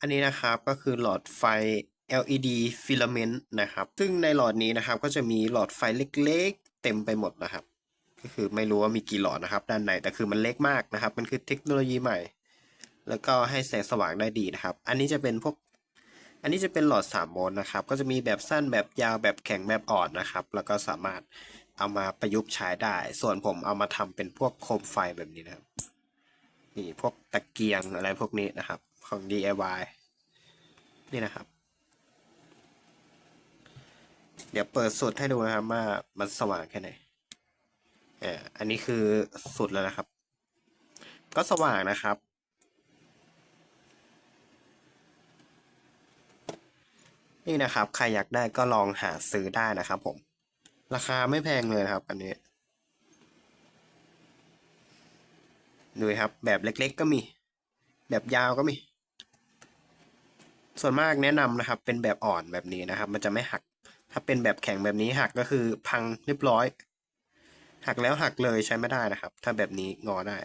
อันนี้นะครับก็คือหลอดไฟ LED filament นะครับ ซึ่งในหลอดนี้นะครับก็จะมีหลอดไฟเล็กๆ เต็มไปหมดนะครับ ก็คือไม่รู้ว่ามีกี่หลอดนะครับ ด้านในแต่คือมันเล็กมากนะครับ มันคือเทคโนโลยีใหม่ แล้วก็ให้แสงสว่างได้ดีนะครับ อันนี้จะเป็นพวก อันนี้จะเป็นหลอด3โวลต์นะครับ ก็จะมีแบบสั้นแบบยาวแบบแข็งแบบอ่อนนะครับ แล้วก็สามารถเอามาประยุกต์ใช้ได้ ส่วนผมเอามาทำเป็นพวกโคมไฟแบบนี้นะครับ นี่พวกตะเกียงอะไรพวกนี้นะครับของ DIY นี่นะครับ เดี๋ยวเปิดสุดให้ดูนะครับว่ามันสว่างแค่ไหนเอ่ออันนี้คือสุดแล้วนะครับ ก็สว่างนะครับ นี่นะครับ ใครอยากได้ก็ลองหาซื้อได้นะครับผม ราคาไม่แพงเลยครับ อันนี้ ดูครับ แบบเล็ก ๆ ก็มี แบบยาวก็มี ส่วนมากแนะนำนะครับ เป็นแบบอ่อนแบบนี้นะครับ มันจะไม่หัก ถ้าเป็นแบบแข็งแบบนี้หักก็คือพังเรียบร้อย หักแล้วหักเลยใช้ไม่ได้นะครับ ถ้าแบบนี้งอได้